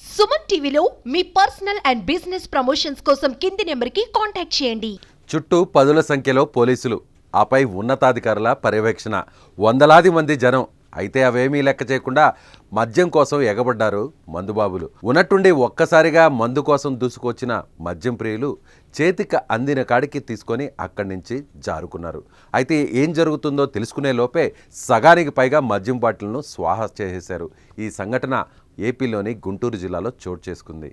సుమన్ టీవీలో మీ personal and business promotions కోసం కింది నెంబర్కి కాంటాక్ట్ చేయండి. చుట్టూ పదుల సంఖ్యలో పోలీసులు ఆపై ఉన్నతాధికారుల పర్యవేక్షణ. వందలాది మంది జనం అయితే అవేమీ లెక్క చేయకుండా మద్యం కోసం ఎగబడ్డారు మందుబాబులు. ఉన్నట్టుండి ఒక్కసారిగా మందు కోసం దూసుకొచ్చిన మద్యం ప్రియులు చేతికి అందిన కాడికి తీసుకొని అక్కడి నుంచి జారుకున్నారు. అయితే ఏం జరుగుతుందో తెలుసుకునే లోపే సగానికి పైగా మద్యం బాటిల్ను స్వాహ చేసేశారు. ఈ సంఘటన ఏపీలోని గుంటూరు జిల్లాలో చోటు చేసుకుంది.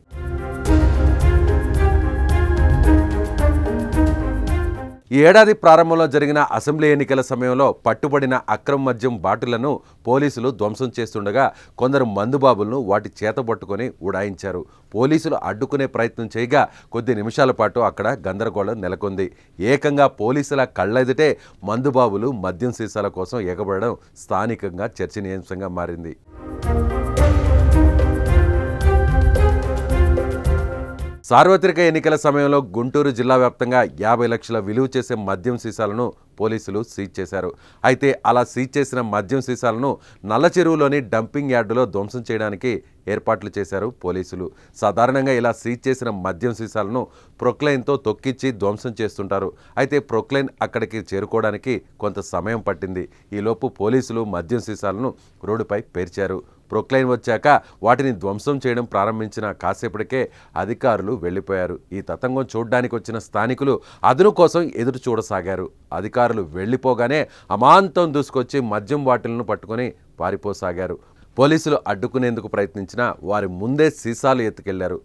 ఏడాది ప్రారంభంలో జరిగిన అసెంబ్లీ ఎన్నికల సమయంలో పట్టుబడిన అక్రమ మద్యం బాటిళ్ళను పోలీసులు ధ్వంసం చేస్తుండగా కొందరు మందుబాబులను వాటి చేతబట్టుకొని ఉడాయించారు. పోలీసులు అడ్డుకునే ప్రయత్నం చేయగా కొద్ది నిమిషాల పాటు అక్కడ గందరగోళం నెలకొంది. ఏకంగా పోలీసుల కళ్ళెదుటే మందుబాబులు మద్యం సీసాల కోసం ఎగబడడం స్థానికంగా చర్చనీయాంశంగా మారింది. సార్వత్రిక ఎన్నికల సమయంలో గుంటూరు జిల్లా వ్యాప్తంగా యాభై లక్షల విలువ చేసే మద్యం సీసాలను పోలీసులు సీజ్ చేశారు. అయితే అలా సీజ్ చేసిన మద్యం సీసాలను నల్ల చెరువులోని డంపింగ్ యార్డులో ధ్వంసం చేయడానికి ఏర్పాట్లు చేశారు. పోలీసులు సాధారణంగా ఇలా సీజ్ చేసిన మద్యం సీసాలను ప్రొక్లైన్తో తొక్కిచ్చి ధ్వంసం చేస్తుంటారు. అయితే ప్రొక్లైన్ అక్కడికి చేరుకోవడానికి కొంత సమయం పట్టింది. ఈలోపు పోలీసులు మద్యం సీసాలను రోడ్డుపై పేర్చారు. ప్రొక్లైన్ వచ్చాక వాటిని ధ్వంసం చేయడం ప్రారంభించిన కాసేపటికే అధికారులు వెళ్ళిపోయారు. ఈ తతంగం చూడ్డానికి వచ్చిన స్థానికులు అదును కోసం ఎదురు చూడసాగారు. అధికారులు వెళ్ళిపోగానే అమాంతం దూసుకొచ్చి మద్యం బాటిల్ను పట్టుకొని పారిపోసాగారు. పోలీసులు అడ్డుకునేందుకు ప్రయత్నించినా వారి ముందే సీసాలు ఎత్తుకెళ్ళారు.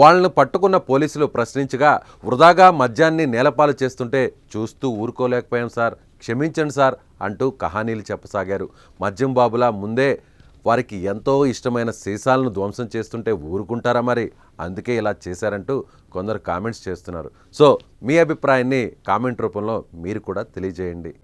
వాళ్ళను పట్టుకున్న పోలీసులు ప్రశ్నించగా వృధాగా మద్యాన్ని నేలపాలు చేస్తుంటే చూస్తూ ఊరుకోలేకపోయాం సార్ క్షమించండి సార్ అంటూ కహానీలు చెప్పసాగారు. మద్యం బాబులా ముందే వారికి ఎంతో ఇష్టమైన సీసాలను ధ్వంసం చేస్తుంటే ఊరుకుంటారా మరి? అందుకే ఇలా చేశారంటూ కొందరు కామెంట్స్ చేస్తున్నారు. సో మీ అభిప్రాయాన్ని కామెంట్ రూపంలో మీరు కూడా తెలియజేయండి.